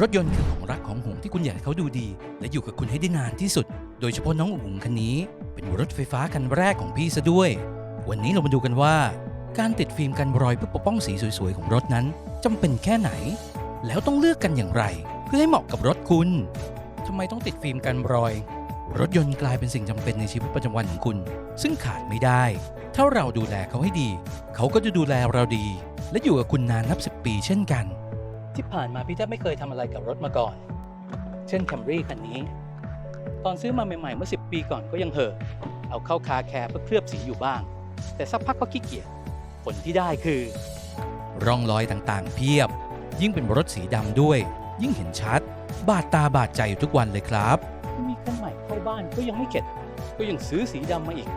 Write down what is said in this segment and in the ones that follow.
รถยนต์คือของรักของห่วงที่คุณอยากให้เขาดูดี และอยู่กับคุณให้ได้นานที่สุด โดยเฉพาะน้องอุ๋งคันนี้ เป็นรถไฟฟ้าคันแรกของพี่ซะด้วย วันนี้เรามาดูกันว่า การติดฟิล์มกันรอยเพื่อปกป้องสีสวยๆของรถนั้นจำเป็นแค่ไหน แล้วต้องเลือกกันอย่างไร เพื่อให้เหมาะกับรถคุณทำไมต้องติดฟิล์มกันรอย รถยนต์กลายเป็นสิ่งจำเป็นในชีวิตประจำวันของคุณ ซึ่งขาดไม่ได้ ถ้าเราดูแลเขาให้ดี เขาก็จะดูแลเราดี และอยู่กับคุณนานนับสิบปี เช่นกัน ที่ผ่านมาพี่แทบไม่เคยทำอะไรกับรถมาก่อน เช่นแคมรี่คันนี้ ตอนซื้อมาใหม่ๆเมื่อ 10 ปีก่อนก็ยังเห่อะเอาเข้าคาแคร์เพื่อเคลือบสีอยู่บ้าง แต่สักพักก็ขี้เกียจผลที่ได้คือ ร่องรอยต่างๆ เพียบ ยิ่งเป็นรถสีดำด้วย ยิ่งเห็นชัด บาดตาบาดใจอยู่ทุกวันเลยครับ มีคันใหม่เข้าบ้านก็ยังไม่เข็ด ก็ยังซื้อสีดำมาอีก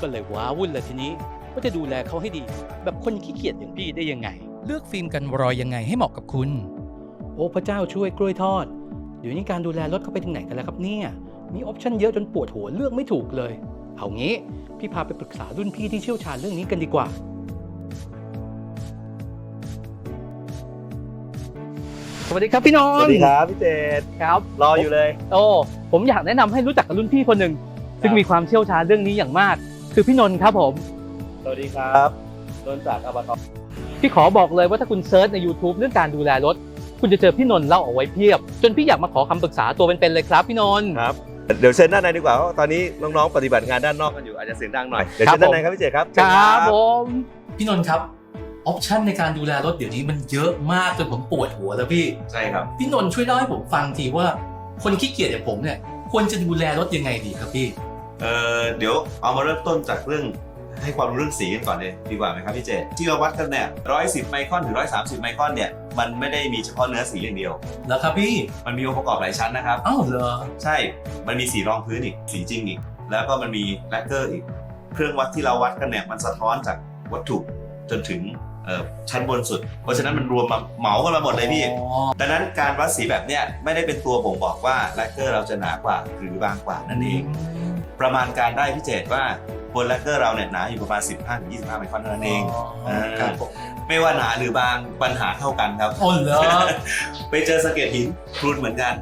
ก็เลยว้าวุ่นเลยทีนี้ว่าจะดูแลเขาให้ดี แบบคนขี้เกียจอย่างพี่ได้ยังไง เลือกฟิล์มกันรอยยังไงให้เหมาะกับคุณ โอ้พระเจ้าช่วยกล้วยทอด เดี๋ยวนี้การดูแลรถเขาไปถึงไหนกันแล้วครับเนี่ย มีออปชั่นเยอะจนปวดหัวเลือกไม่ถูกเลย เอางี้ พี่พาไปปรึกษารุ่นพี่ที่เชี่ยวชาญเรื่องนี้กันดีกว่า สวัสดีครับพี่นนสวัสดีครับพี่เจษครับ รออยู่เลย โอ้ผมอยากแนะนำให้รู้จักกับรุ่นพี่คนหนึ่งซึ่งมีความเชี่ยวชาญเรื่องนี้อย่างมาก คือพี่นนท์ครับผม สวัสดีครับนนท์จากอบต พี่ขอบอกเลยว่าถ้าคุณเซิร์ชใน YouTube เรื่องการดูแลรถ คุณจะเจอพี่นนท์เล่าเอาไว้เพียบ จนพี่อยากมาขอคำปรึกษาตัวเป็นๆเลยครับพี่นนท์ ครับเดี๋ยวเชิญด้านในดีกว่าเพราะตอนนี้น้องๆปฏิบัติงานด้านนอกกันอยู่อาจจะเสียงดังหน่อยเดี๋ยวครับเชิญด้านในครับพี่เจษครับครับผมพี่นนท์ครับออปชันในการดูแลรถเดี๋ยวนี้มันเยอะมากจนผมปวดหัวแล้วพี่ใช่ครับพี่นนท์ช่วยเล่าให้ผมฟังทีว่า คนขี้เกียจอย่างผมเนี่ยควรจะดูแลรถยังไงดีครับพี่เอ่อเดี๋ยวเอามาเริ่มต้นจากเรื่อง ให้ความรู้เรื่องสีกันก่อนเลยดีกว่าไหมครับพี่เจที่เราวัดกันเนี่ยร้อยสิบไมครอนถึงร้อยสามสิบไมครอนเนี่ยมันไม่ได้มีเฉพาะเนื้อสีอย่างเดียว แล้วครับพี่ มันมีองค์ประกอบหลายชั้นนะครับ อ้าวเหรอ ใช่ มันมีสีรองพื้นอีก สีจริงอีก แล้วก็มันมีแลกเกอร์อีก เครื่องวัดที่เราวัดกันเนี่ยมันสะท้อนจากวัตถุจนถึงเอ่อชั้นบนสุด เพราะฉะนั้นมันรวมมาเหมากันมาหมดเลยพี่อ๋อดังนั้นการวัดสีแบบเนี้ยไม่ได้เป็นตัวบ่งบอกว่าแลกเกอร์เราจะหนากว่าหรือบางกว่านั่นเอง ประมาณการได้พี่เจตว่า บนแลกเกอร์เราเนี่ยหนาอยู่ประมาณ 15-25 ไมครอนเท่านั้นเองอ๋อครับผมไม่ว่าหนาหรือบางปัญหาเท่ากันครับอ๋อเหรอไปเจอสะเก็ดหินพรุนเหมือนกัน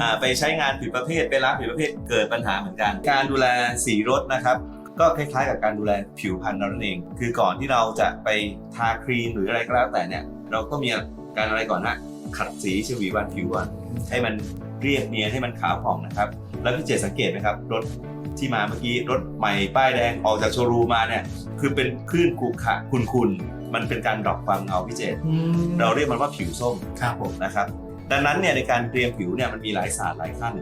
อ่าไปใช้งานผิดประเภทไปล้างผิดประเภทเกิดปัญหาเหมือนกัน การดูแลสีรถนะครับก็คล้ายๆกับการดูแลผิวพรรณเรานั่นเอง คือก่อนที่เราจะไปทาครีมหรืออะไรก็แล้วแต่เนี่ย เราก็มีการอะไรก่อนนะขัดสีชวีวันผิวก่อนให้มันเรียบเนียนให้มันขาวผ่องนะครับ แล้วพี่เจสังเกตไหมครับรถ ที่มาเมื่อกี้รถใหม่ป้ายแดงออกจากโชว์รูมมาเนี่ยคือเป็นคลื่นขรุขระคุนๆมันเป็นการดรอปความเงาพี่เจตอืมเราเรียกมันว่าผิวส้มครับผมนะครับ ดังนั้นเนี่ยในการเตรียมผิวเนี่ยมันมีหลายศาสตร์หลายขั้น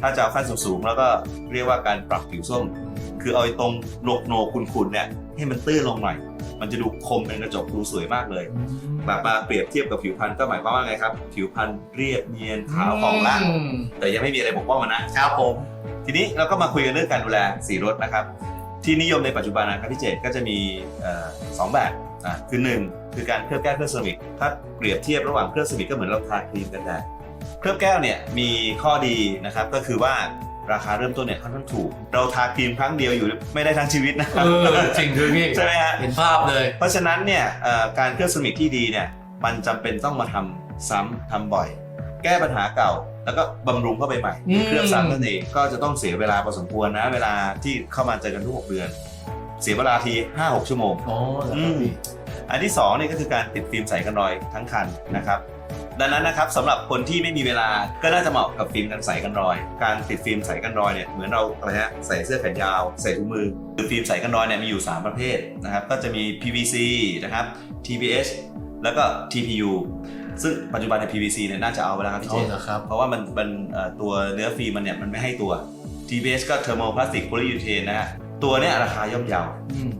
ถ้าจะเอาขั้นสูงๆแล้วก็เรียกว่าการปรับผิวส้ม คือเอาไอ้ตรงโหนกโหนกคุนๆเนี่ยให้มันตื้นลงหน่อยมันจะดูคมเป็นกระจกดูสวยมากเลยแบบมาเปรียบเทียบกับผิวพรรณก็หมายความว่าไงครับ ผิวพรรณเรียบเนียนขาวผ่องล่างมแต่ยังไม่มีอะไรปกป้องมันนะ ครับผม ทีนี้เราก็มาคุยกันเรื่องการดูแลสีรถนะครับ ที่นิยมในปัจจุบันนะครับพี่เจตก็จะมีเอ่อสองแบบอะคือหนึ่งคือการเคลือบแก้วเครื่องเซรามิกถ้าเปรียบเทียบระหว่างเครื่องเซรามิกก็เหมือนเราทาครีมกันแดดเคลือบแก้วเนี่ยมีข้อดีนะครับก็คือว่าราคาเริ่มต้นเนี่ยค่อนข้างถูก เราทาครีมครั้งเดียวอยู่ไม่ได้ทั้งชีวิตนะคเอรับอจริงด้วยพี่ใช่ไหมฮะเห็นภาพเลย เพราะฉะนั้นเนี่ยเอ่อการเคลือบเซรามิกที่ดีเนี่ยมันจำเป็นต้องมาทำซ้ำทำบ่อย แก้ปัญหาเก่า แล้วก็บำรุงเข้าไปใหม่อืมเคลือบซ้ำนั่นเองก็จะต้องเสียเวลาพอสมควรนะ เวลาที่เข้ามาเจอกันทุกหกเดือน เสียเวลาที5-6ชั่วโมงอ๋อเหรอครับพี่อันที่2นี่ก็คือการติดฟิล์มใส่กันรอยทั้งคันนะครับดังนั้นนะครับสำหรับคนที่ไม่มีเวลาก็น่าจะเหมาะกับฟิล์มกันใส่กันรอย การติดฟิล์มใส่กันรอยเนี่ยเหมือนเราอะไรฮะใส่เสื้อแขนยาว ใส่ถุงมือคือฟิล์มใส่กันรอยเนี่ยมีอยู่ 3 ประเภทนะครับก็จะมี PVC นะครับ TPS แล้วก็ TPU ซึ่งปัจจุบันใน PVC เนี่ยน่าจะเอาไปแล้วครับพี่อ๋เจอเหรอครับ เพราะว่ามันมันเอ่อตัวเนื้อฟิล์มมันเนี่ยมันไม่ให้ตัว TPS ก็เทอร์โมพลาสติกโพลียูเทนนะฮะตัวเนี่ยราคาย่อมเยา อืม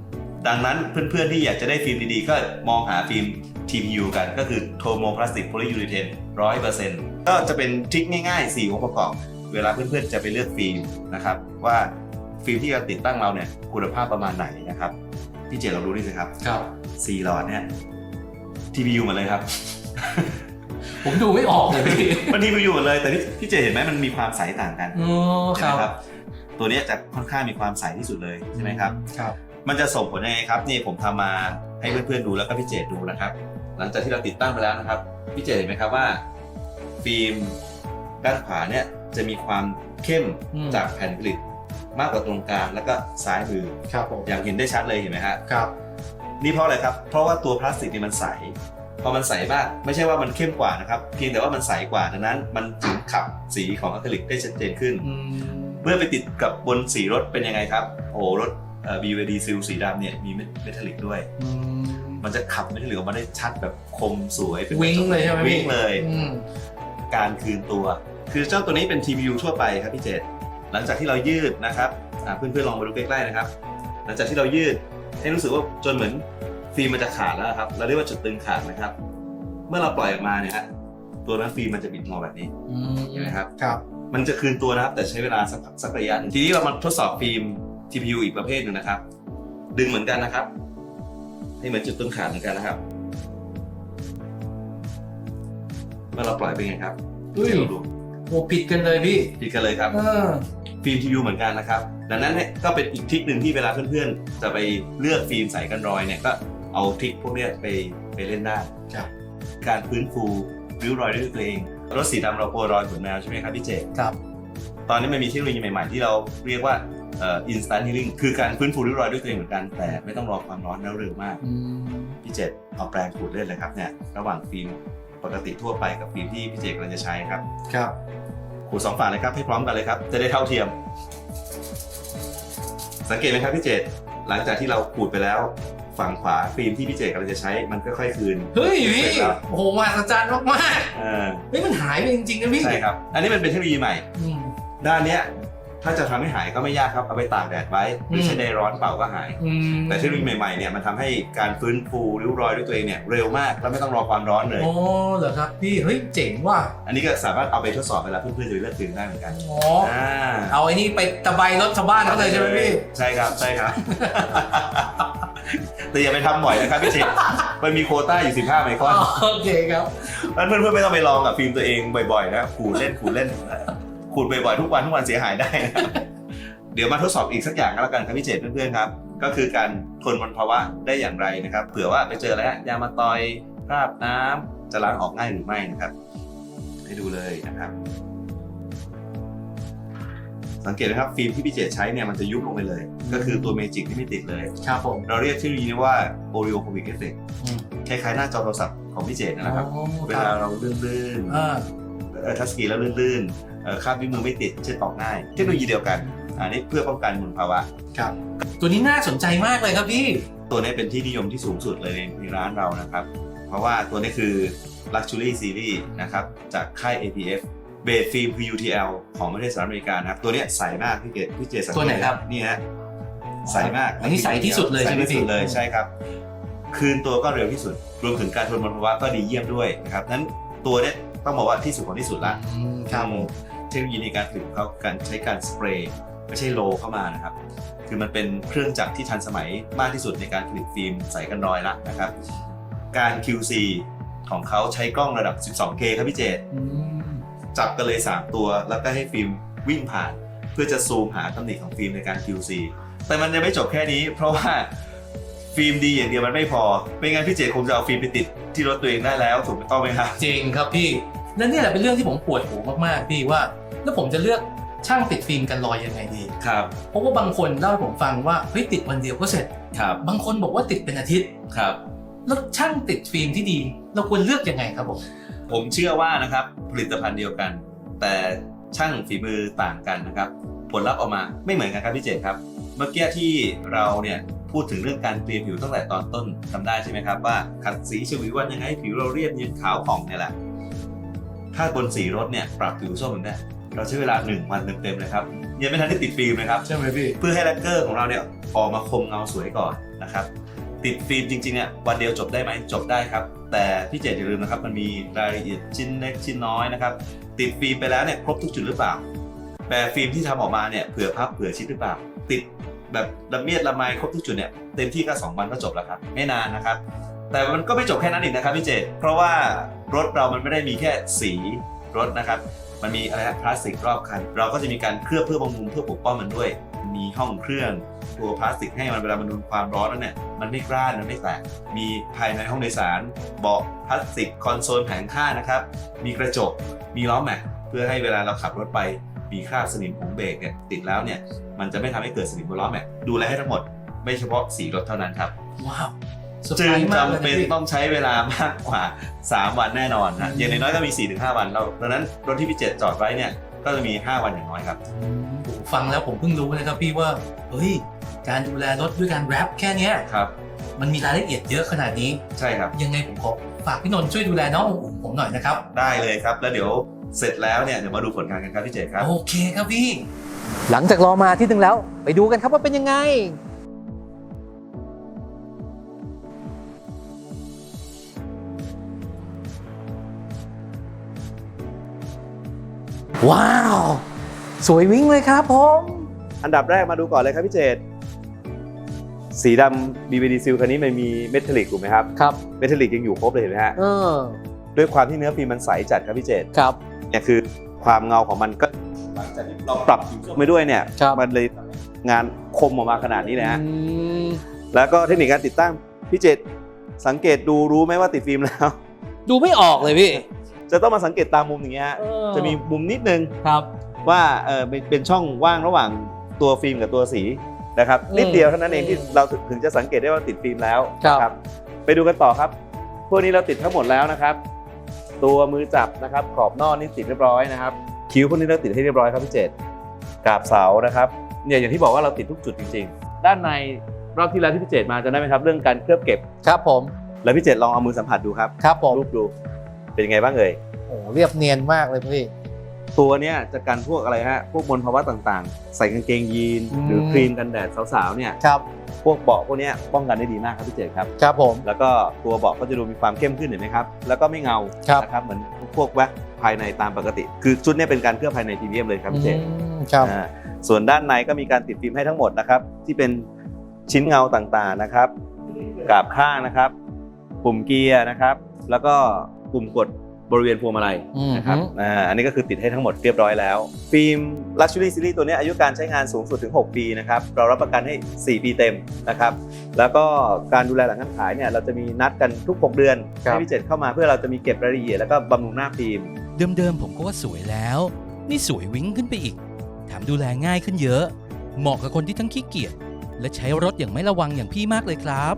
ดังนั้นเพื่อนๆที่อยากจะได้ฟิล์มดีๆ ก็มองหาฟิล์ม TPU กันก็คือโทโมพลาสติกโพลียูเทนร้อยเปอร์เซ็นต์ก็จะเป็นทริคง่ายๆ 4 องค์ประกอบ เวลาเพื่อนๆจะไปเลือกฟิล์มนะครับ ว่าฟิล์มที่จะติดตั้งเราเนี่ยคุณภาพประมาณไหนนะครับ พี่เจเราดูนี่สิครับครับ 4หลอดเนี่ย TPU หมดเลยครับ ผมดูไม่ออกเลยพี่มัน TPU หมดเลยแต่ที่พี่เจเห็นไหมมันมีความใสต่างกันอ๋อคใช่ไหรัมบครับตัวเนี้ยจะค่อนข้างมีความใสที่สุดเลยใช่ไหมครับ ครับ มันจะส่งผลยังไงครับนี่ผมทำมาให้เพื่อนๆดูแล้วก็พี่เจดดูนะครับ หลังจากที่เราติดตั้งไปแล้วนะครับพี่เจดเห็นไหมครับว่า ฟิล์มด้านขวาเนี่ยจะมีความเข้มอืม จากแผ่นผลิตมากกว่าตรงกลางแล้วก็ซ้ายมือครับผมอย่างเห็นได้ชัดเลยเห็นไหมฮะครับ นี่เพราะอะไรครับ เพราะว่าตัวพลาสติกเนี่ยมันใส พอมันใสมากไม่ใช่ว่ามันเข้มกว่านะครับ เพียงแต่ว่ามันใสกว่าดังนั้น มันถึงขับสีของอะคริลิกได้ชัดเจนขึ้นอืมเมื่อไปติดกับบนสีรถเป็นยังไงครับ โอ้โหรถเอ่อ BYD ซิลสีดำเนี่ยมีเมทัลลิกด้วยอืมมันจะขับเมทัลลิกออกมาได้ชัดแบบคมสวยป็นวิ้งเลยใช่ไหมพี่วิ้งเลยอืมการคืนตัว คือเจ้าตัวนี้เป็น TPU ทั่วไปครับพี่เจษหลังจากที่เรายืดนะครับอ่าเพื่อนๆลองมาดูใกล้ๆนะครับ หลังจากที่เรายืดให้รู้สึกว่าจนเหมือน ฟิล์มมันจะขาดแล้วครับ เราเรียกว่าจุดตึงขาดนะครับ เมื่อเราปล่อยออกมาเนี่ยฮะตัวนั้นฟิล์มมันจะบิดงอแบบนี้อืมเห็นไหมครับ ครับ มันจะคืนตัวนะครับ แต่ใช้เวลาสักสักระยะหนึ่งทีนี้เรามาทดสอบฟิล์ม TPU อีกประเภทหนึ่งนะครับ ดึงเหมือนกันนะครับ ให้เหมือนจุดตึงขาดเหมือนกันนะครับ เมื่อเราปล่อยเป็นไงครับเฮ้ยเดี๋ยวเราดูโอ้ผิดกันเลยพี่ผิดกันเลยครับเออฟิล์ม TPU เหมือนกันนะครับ ดังนั้นเนี่ยก็เป็นอีกทริคหนึ่งที่เวลาเพื่อนๆ จะไปเลือกฟิล์มใสกันรอยเนี่ยก็ เอาทริคพวกเนี้ยไปไปเล่นได้ครับการฟื้นฟูริ้วรอยด้วยตัวเองรถสีดำเราโปรยรอยขนแมวใช่ไหมครับพี่เจครับ ตอนนี้มันมีเทคโนโลยีใหม่ๆ ที่เราเรียกว่าเอ่อ instant healing คือการฟื้นฟูริ้วรอยด้วยตัวเองเหมือนกัน แต่ไม่ต้องรอความร้อนแล้วเร็วมากอืมพี่เจเอาแปรงขูดเล่นเลยครับเนี่ยระหว่างฟิล์มปกติทั่วไปกับฟิล์มที่พี่เจกำลังจะใช้ครับครับขูดสองฝั่งเลยครับให้พร้อมกันเลยครับ จะได้เท่าเทียม สังเกตไหมครับพี่เจตหลังจากที่เราขูดไปแล้ว ฝั่งขวาฟิล์มที่พี่เจตกำลังจะใช้มันค่อยๆคืนเฮ้ยพี่เสร็จแล้วโอ้โหมหัศจรรย์มากเออๆเฮ้ยมันหายไปจริงๆนะพี่ใช่ครับ อันนี้มันเป็นเทคโนโลยีใหม่ อืม ด้านเนี้ยถ้าจะทำให้หายก็ไม่ยากครับ เอาไปตากแดดไว้หรือใช้ในร้อนเป่าก็หาย อืมแต่เทคโนโลยีใหม่ๆเนี่ยมันทำให้การฟื้นฟูริ้วรอยด้วยตัวเองเนี่ยเร็วมากแล้วไม่ต้องรอความร้อนเลย โอ้เหรอครับพี่เฮ้ยเจ๋งว่ะอันนี้ก็สามารถเอาไปทดสอบเวลาเพื่อนๆจะไปเลือกฟิล์มได้เหมือนกันอ๋ออ่าเอาไอ้นี่ไปตะไบรถชาวบ้านเขาเลยใช่ไหมพี่ ใช่ครับใช่ครับ แต่อย่าไปทำบ่อยนะครับพี่เชษมันมีโควต้าอยู่ 15 ไมครอนโอเคครับนั้นเพื่อนๆไม่ต้องไปลองกับฟิล์มตัวเองบ่อยๆนะขูดเล่นขูดเล่นขูดบ่อยๆทุกวันทุกวันเสียหายได้นะครับเดี๋ยวมาทดสอบอีกสักอย่างก็แล้วกันครับพี่เจษเพื่อนๆครับ ก็คือการทนมลภาวะได้อย่างไรนะครับ เผื่อว่าไปเจอแล้วยางมาตอยคราบน้ำจะล้างออกง่ายหรือไม่นะครับ ให้ดูเลยนะครับ สังเกตนะครับฟิล์มที่พี่เจษใช้เนี่ยมันจะยุบลงไปเลย ก็คือตัวเมจิกที่ไม่ติดเลย ครับผมเราเรียกชื่อนี้ว่า Oreo-Comic Effect อืมคล้ายๆหน้าจอโทรศัพท์ของพี่เจษนะครับอ๋อเวคลารับเราลื่นอ่าๆเอ่อทัชสกรีนแล้วลื่นๆเอ่อคาบนิ้วมือไม่ติดเช็ดออกง่ายเทคโนโลยีเดียวกัน อันนี้เพื่อป้องกันมลภาวะครับ ตัวนี้น่าสนใจมากเลยครับพี่ ตัวนี้เป็นที่นิยมที่สูงสุดเลยในร้านเรานะครับ เพราะว่าตัวนี้คือ Luxury Series นะครับจากค่าย APF เบสฟิล์มคือ UTL ของประเทศสหรัฐอเมริกานะครับ ตัวเนี้ยใสมากพี่เจพี่เจสังเกตตัวไหนครับ นี่ฮะใสมากอันนี้ใสที่สุดเลยใช่ไหมใสที่สุดพี่เลยใช่ครับ คืนตัวก็เร็วที่สุด รวมถึงการทนมลภาวะก็ดีเยี่ยมด้วยนะครับนั้นตัวเนี้ยต้องบอกว่าที่สุดของที่สุดละอืมครับผมเทคโนโลยีในการผลิตของเขาการใช้การสเปรย์ไม่ใช่โลเข้ามานะครับ คือมันเป็นเครื่องจักรที่ทันสมัยมากที่สุดในการผลิตฟิล์มใสกันรอยละนะครับ การ QC ของเขาใช้กล้องระดับ 12K ครับพี่เจตอืม จับกันเลย 3 ตัว แล้วก็ให้ฟิล์มวิ่งผ่าน เพื่อจะซูมหาตำหนิของฟิล์มในการ QC แต่มันยังไม่จบแค่นี้ เพราะว่าฟิล์มดีอย่างเดียวมันไม่พอไม่งั้นพี่เจตคงจะเอาฟิล์มไปติดที่รถตัวเองได้แล้วถูกต้องไหมครับจริงครับพี่และเนี่ยแหละเป็นเรื่องที่ผมปวดหัวมากๆพี่ว่า แล้วผมจะเลือกช่างติดฟิล์มกันรอยยังไงดีครับ เพราะว่าบางคนเล่าให้ผมฟังว่าเฮ้ยติดวันเดียวก็เสร็จครับ บางคนบอกว่าติดเป็นอาทิตย์ครับ แล้วช่างติดฟิล์มที่ดี เราควรเลือกยังไงครับผม ผมเชื่อว่านะครับผลิตภัณฑ์เดียวกัน แต่ช่างฝีมือต่างกันนะครับ ผลลัพธ์ออกมาไม่เหมือนกันครับพี่เจตครับ เมื่อกี้ที่เราเนี่ยพูดถึงเรื่องการเตรียมผิวตั้งแต่ตอนต้นทำได้ใช่ไหมครับว่าขัดสีฉวีวันยังไงให้ผิวเราเรียบเนียนขาวผ่องเนี่ยแหละถ้าบนสีรถเนี่ยปรับผิวส้มเนี่ยเราใช้เวลา 1 วันเต็มๆเลยครับยังไม่ทันได้ติดฟิล์มนะครับใช่ไหมพี่เพื่อให้แลกเกอร์ของเราเนี่ยออกมาคมเงาสวยก่อนนะครับติดฟิล์มจริงๆเนี่ยวันเดียวจบได้ไหมจบได้ครับ แต่พี่เจตอย่าลืมนะครับมันมีรายละเอียดชิ้นเล็กชิ้นน้อยนะครับ ติดฟิล์มไปแล้วเนี่ยครบทุกจุดหรือเปล่า แปลฟิล์มที่ทำออกมาเนี่ยเผื่อพับเผื่อชิดหรือเปล่า ติดแบบละเมียดละไมครบทุกจุดเนี่ยเต็มที่ก็สองวันก็จบแล้วครับไม่นานนะครับ แต่มันก็ไม่จบแค่นั้นอีกนะครับพี่เจตเพราะว่ารถเรามันไม่ได้มีแค่สีรถนะครับ มันมีอะไรพลาสติกรอบคัน เราก็จะมีการเคลือบเพื่อบำรุงเพื่อปกป้องมันด้วย มีห้องเครื่องตัวพลาสติกให้มันเวลามันโดนความร้อนแล้วเนี่ยมันไม่กร้านมันไม่แตกมีภายในห้องโดยสารเบาะพลาสติกคอนโซลแผงข้างนะครับ มีกระจกมีล้อแม็กเพื่อให้เวลาเราขับรถไปมีคราบสนิมของเบรกเนี่ยติดแล้วเนี่ยมันจะไม่ทำให้เกิดสนิมบนล้อแม็กดูแลให้ทั้งหมด ไม่เฉพาะสีรถเท่านั้นครับว้าว จึรงส์มากเลยจำเป็นนะพี่ต้องใช้เวลามากกว่า 3 วันแน่นอนนะอย่างน้อยๆก็มี 4-5 วันเราดังนั้นรถที่พี่เจ็ดจอดไว้เนี่ยก็จะมี 5 วันอย่างน้อยครับโอ้โหฟังแล้วผมเพิ่งรู้นะครับพี่ว่าเฮ้ยการดูแลรถด้วยการแรปแค่เนี้ยครับมันมีรายละเอียดเยอะขนาดนี้ใช่ครับ ยังไงผมขอฝากพี่นนท์ช่วยดูแลน้องอุ๋งผมหน่อยนะครับ ได้เลยครับแล้วเดี๋ยวเสร็จแล้วเนี่ยเดี๋ยวมาดูผลงานกันครับพี่เจครับโอเคครับพี่ หลังจากรอมาอาที่นึงแล้ว ไปดูกันครับว่าเป็นยังไง ว้าว สวยวิ่งเลยครับผมอันดับแรกมาดูก่อนเลยครับพี่เจตสีดำ BBD Seal คันนี้มันมีเมทัลลิกถูกไหมครับครับเมทัลลิกยังอยู่ครบเลยเห็นไหมฮะเออด้วยความที่เนื้อฟิล์มมันใสจัดครับพี่เจตครับเนี่ยคือความเงาของมันก็หลังจากที่เราปรับผิวส้มไปด้วยเนี่ยครับมันเลยงานคมออกมาขนาดนี้นะฮะอืมแล้วก็เทคนิคการติดตั้งพี่เจตสังเกตดูรู้ไหมว่าติดฟิล์มแล้ว ดูไม่ออกเลยพี่ จะต้องมาสังเกตตามมุมอย่างเงี้ยฮะเออ จะมีมุมนิดนึงครับ ว่าเออเป็นเป็นช่องว่างระหว่างตัวฟิล์มกับตัวสีนะครับอืมนิดเดียวเท่านั้นเองอืมที่เราถึงจะสังเกตได้ว่าติดฟิล์มแล้วครับนะไปดูกันต่อครับ พวกนี้เราติดทั้งหมดแล้วนะครับ ตัวมือจับนะครับ ขอบนอกนี่ติดเรียบร้อยนะครับ คิ้วพวกนี้เราติดให้เรียบร้อยครับพี่เจตกราบเสานะครับเนี่ยอย่างที่บอกว่าเราติดทุกจุดจริงๆ ด้านในรอบที่แล้วที่พี่เจตมาจะได้ไหมครับเรื่องการเคลือบเก็บ ครับผม แล้วพี่เจตลองเอามือสัมผัสดูครับ ครับผมรูปดู เป็นยังไงบ้างเอ่ยโอ้เรียบเนียนมากเลยพี่ ตัวเนี้ยจะกันพวกอะไรฮะ พวกมลภาวะต่างๆ ใส่กางเกงยีน อืม หรือครีมกันแดดสาวๆเนี่ยครับพวกเบาะพวกเนี้ยป้องกันได้ดีมากครับพี่เจตครับ ครับผม แล้วก็ตัวเบาะก็จะดูมีความเข้มขึ้นเห็นไหมครับ แล้วก็ไม่เงาครับ นะครับเหมือนพวกแว็กภายในตามปกติ คือชุดเนี้ยเป็นการเคลือบภายในพรีเมียมเลยครับพี่เจต อืมครับ อ่าส่วนด้านในก็มีการติดฟิล์มให้ทั้งหมดนะครับ ที่เป็นชิ้นเงาต่างๆนะครับกราบข้างนะครับ ปุ่มเกียร์นะครับ แล้วก็ ปุ่มกดบริเวณพวงมาลัยอืมนะครับอ่าอันนี้ก็คือติดให้ทั้งหมดเรียบร้อยแล้ว ฟิล์ม Luxury Series ตัวเนี้ยอายุการใช้งานสูงสุดถึง 6 ปีนะครับ เรารับประกันให้ 4 ปีเต็มนะครับ แล้วก็การดูแลหลังการขายเนี่ยเราจะมีนัดกันทุก 6 เดือนครับให้พี่เจ็ดเข้ามาเพื่อเราจะมีเก็บรายละเอียดแล้วก็บำรุงหน้าฟิล์ม เดิมๆผมก็ว่าสวยแล้ว นี่สวยวิ่งขึ้นไปอีกแถมดูแลง่ายขึ้นเยอะ เหมาะกับคนที่ทั้งขี้เกียจและใช้รถอย่างไม่ระวังอย่างพี่มากเลยครับ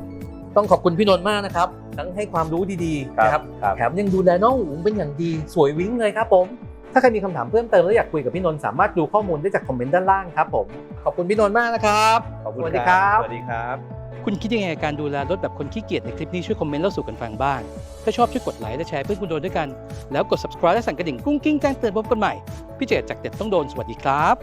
ต้องขอบคุณพี่นนท์มากนะครับ ทั้งให้ความรู้ดีๆนะครับครับ แถมยังดูแลน้องอุ๋งเป็นอย่างดีสวยวิ้งเลยครับผม ถ้าใครมีคำถามเพิ่มเติมและอยากคุยกับพี่นนท์สามารถดูข้อมูลได้จากคอมเมนต์ด้านล่างครับผมขอบคุณพี่นนท์มากนะครับขอบคุณสวัสดีครับ สวัสดีครับ คุณคิดยังไงกับการดูแลรถแบบคนขี้เกียจในคลิปนี้ช่วยคอมเมนต์เล่าสู่กันฟังบ้าง ถ้าชอบช่วยกดไลค์และแชร์เพื่อนคุณโดนด้วยกัน แล้วกด subscribe และสั่นกระดิ่งกุ้งกิ้งแจ้งเตือนพบกันใหม่พี่เจตจากเด็ดต้องโดนสวัสดีครับ